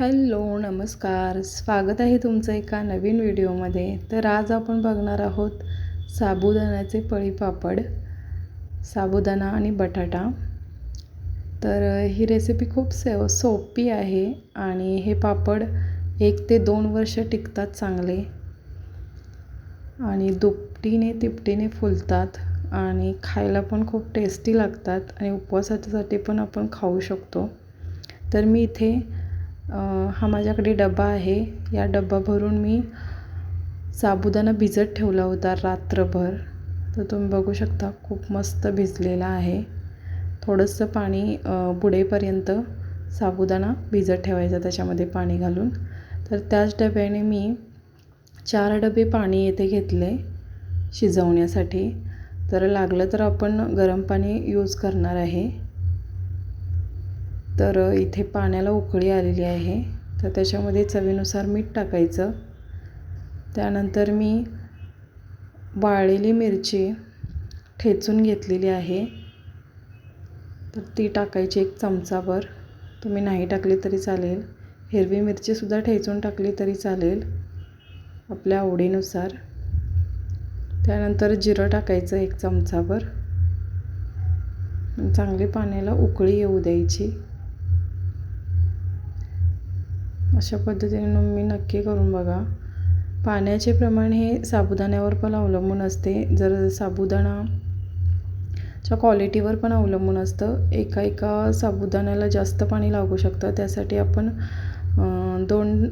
Hello नमस्कार. स्वागत आहे तुमचं एका नवीन व्हिडिओमध्ये. तर आज आपण बघणार आहोत साबुदाण्याचे पळीपापड साबुदाणा आणि बटाटा. तर ही रेसिपी खूप स सोपी आहे आणि हे पापड एक ते दोन वर्ष टिकतात चांगले. आणि दुपटीने तिपटीने फुलतात आणि खायला पण खूप टेस्टी लागतात आणि उपवासाच्यासाठी पण आपण खाऊ शकतो. तर मी इथे हा माझ्याकडे डबा आहे. या डबा भरून मी साबुदाणा भिजत ठेवला होता रात्रभर. तर तुम्ही बघू शकता खूप मस्त भिजलेला आहे. थोडंसं पाणी बुडेपर्यंत साबुदाणा भिजत ठेवायचा त्याच्यामध्ये पाणी घालून. तर त्याच डब्याने मी चार डबे पाणी येथे घेतले शिजवण्यासाठी. तर लागलं तर आपण गरम पाणी यूज करणार आहे. तर इथे पाण्याला उकळी आलेली आहे. तर त्याच्यामध्ये चवीनुसार मीठ टाकायचं. त्यानंतर मी वाळलेली मिरची ठेचून घेतलेली आहे. तर ती टाकायची एक चमचाभर. तुम्ही नाही टाकली तरी चालेल. हिरवी मिरचीसुद्धा ठेचून टाकली तरी चालेल आपल्या आवडीनुसार. त्यानंतर जिरं टाकायचं एक चमचाभर. चांगली पाण्याला उकळी येऊ द्यायची. अशा पद्धतीने मी नक्की करून बघा. पाण्याचे प्रमाण हे साबुदाण्यावर पण अवलंबून असते. जर साबुदाणाच्या क्वालिटीवर पण अवलंबून असतं. एका एका साबुदाण्याला जास्त पाणी लागू शकतं. त्यासाठी आपण दोन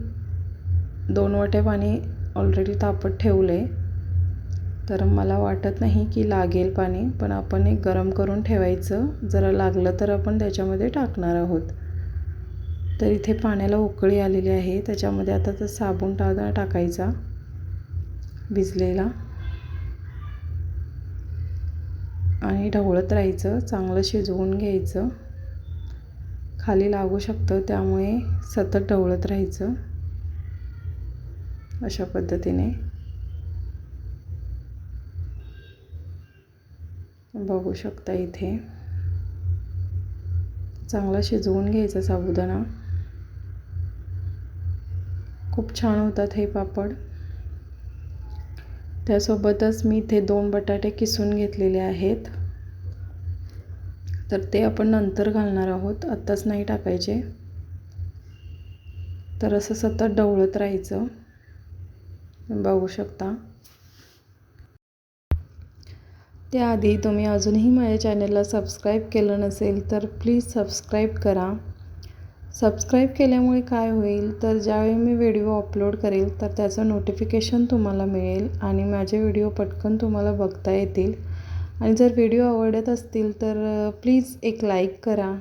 दोन वाट्या पाणी ऑलरेडी तापत ठेवलं आहे तर मला वाटत नाही की लागेल पाणी पण आपण एक गरम करून ठेवायचं. जरा लागलं तर आपण त्याच्यामध्ये टाकणार आहोत. तर इथे पाण्याला उकळी आलेली आहे. त्याच्यामध्ये आता तर साबण टादा टाकायचा. भिजलेला. आणि ढवळत राहायचं. चांगलं शिजवून घ्यायचं. खाली लागू शकतं त्यामुळे सतत ढवळत राहायचं. अशा पद्धतीने. बघू शकता इथे. चांगला शिजवून घ्यायचा साबुदाणा. खूप छान होतात हे पापड. त्यासोबतच मी इथे दोन बटाटे किसून घेतलेले आहेत. तर ते आपण नंतर घालणार आहोत. आत्ताच नाही टाकायचे. तर असं सतत डवळत राहायचं. बघू शकता. त्याआधी तुम्ही अजूनही माझ्या चॅनलला सबस्क्राईब केलं नसेल तर प्लीज सबस्क्राईब करा. सबस्क्राईब केल्यामुळे काय होईल? तर ज्यावेळी मी व्हिडिओ अपलोड करेल तर त्याचं नोटिफिकेशन तुम्हाला मिळेल आणि माझे व्हिडिओ पटकन तुम्हाला बघता येतील. आणि जर व्हिडिओ आवडत असतील तर प्लीज एक लाईक करा.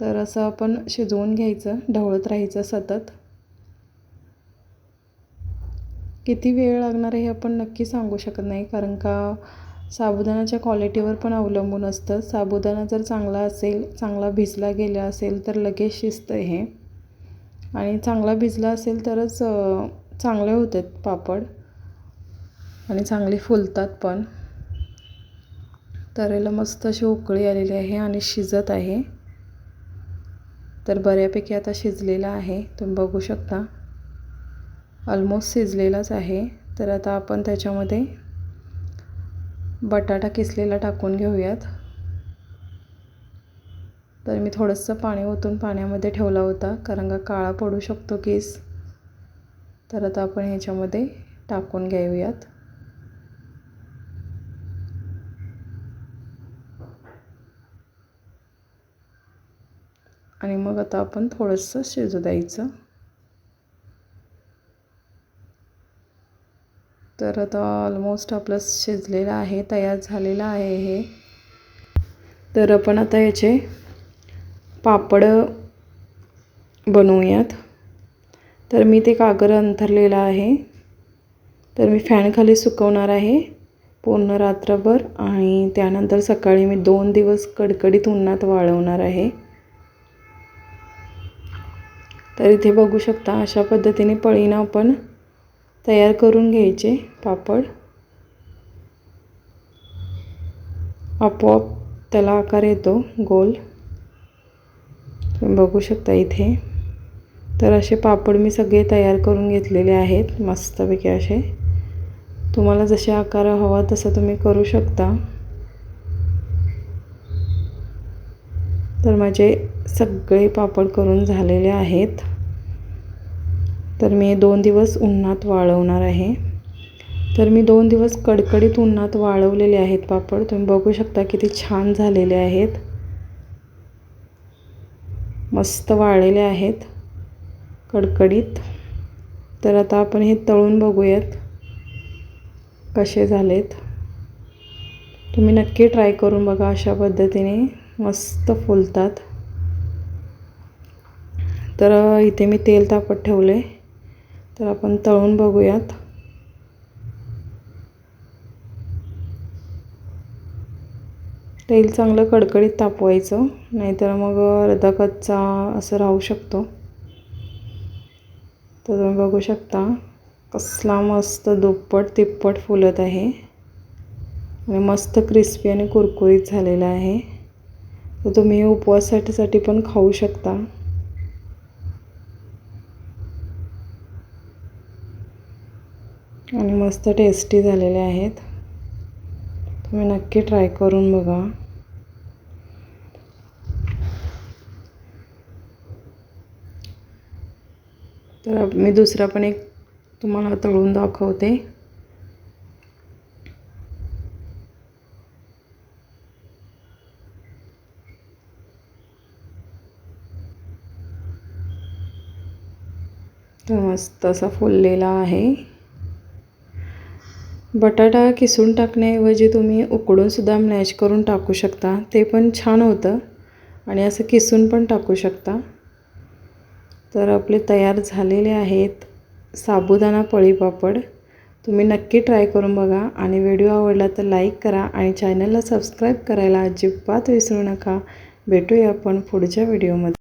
तर असं आपण शिजवून घ्यायचं ढवळत राहायचं सतत. किती वेळ लागणार आहे हे आपण नक्की सांगू शकत नाही कारण का साबुदाण्याच्या क्वालिटीवर पण अवलंबून असतं. साबुदाणा जर चांगला असेल चांगला भिजला गेला असेल तर लगेच शिजतं हे. आणि चांगला भिजला असेल तरच चांगले होतात पापड. आणि चांगले फुलतात पण. तरेला मस्त अशी उकळी आलेली आहे आणि शिजत आहे. तर बऱ्यापैकी आता शिजलेला आहे. तुम्ही बघू शकता. ऑलमोस्ट शिजलेलाच आहे. तर आता आपण त्याच्यामध्ये बटाटा किसलेला टाकून घेऊयात. तर मी थोडंसं पाणी ओतून पाण्यामध्ये ठेवला होता कारण का काळा पडू शकतो केस. तर आता आपण ह्याच्यामध्ये टाकून घेऊयात आणि मग आता आपण थोडंसं शिजू द्यायचं. तर आता ऑलमोस्ट आपलं शिजलेलं आहे तयार झालेलं आहे हे. तर आपण आता याचे पापड बनवूयात. तर मी ते कागर अंथरलेलं आहे. तर मी फॅनखाली सुकवणार आहे पूर्ण रात्रभर आणि त्यानंतर सकाळी मी दोन दिवस कडकडीत उन्हात वाळवणार आहे. तर इथे बघू शकता अशा पद्धतीने पळीनं आपण तयार करून घ्यायचे पापड. आपोआप त्याला आकार येतो गोल. तुम्ही बघू शकता इथे. तर असे पापड मी सगळे तयार करून घेतलेले आहेत मस्तपैकी असे. तुम्हाला जसे आकार हवा तसं तुम्ही करू शकता. तर माझे सगळे पापड करून झालेले आहेत. तर मी दोन दिवस उन्हात वाळवणार आहे. तर मी दोन दिवस कडकडीत उन्हात वाळवलेले आहेत पापड. तुम्ही बघू शकता किती छान झालेले आहेत. मस्त वाळलेले आहेत कडकडीत. तर आता आपण हे तळून बघूयात कसे झालेत. तुम्ही नक्की ट्राय करून बघा अशा पद्धतीने. मस्त फुलतात. तर इथे मी तेल तापत ठेवले तर आपण तळून बघूयात. तेल चांगलं कडकडीत तापवायचं नाहीतर मग अर्धा कच्चा असं राहू शकतो. तर तुम्ही बघू शकता कसला मस्त दुप्पट तिप्पट फुलत आहे. आणि मस्त क्रिस्पी आणि कुरकुरीत झालेला आहे. तर तुम्ही हे पण खाऊ शकता. आणि मस्त टेस्टी झालेले आहेत. तुम्ही नक्की ट्राय करून बघा. तर मी दुसरा पण एक तुम्हाला तळून दाखवते. तर मस्त असा फुललेला आहे. बटाटा किसून टाकण्याऐवजी तुम्ही उकडूनसुद्धा मॅश करून टाकू शकता. ते पण छान होतं. आणि असं किसून पण टाकू शकता. तर आपले तयार झालेले आहेत साबुदाणा पळीपापड तुम्ही नक्की ट्राय करून बघा. आणि व्हिडिओ आवडला तर लाईक करा आणि चॅनलला सबस्क्राईब करायला अजिबात विसरू नका. भेटूया आपण पुढच्या व्हिडिओमध्ये.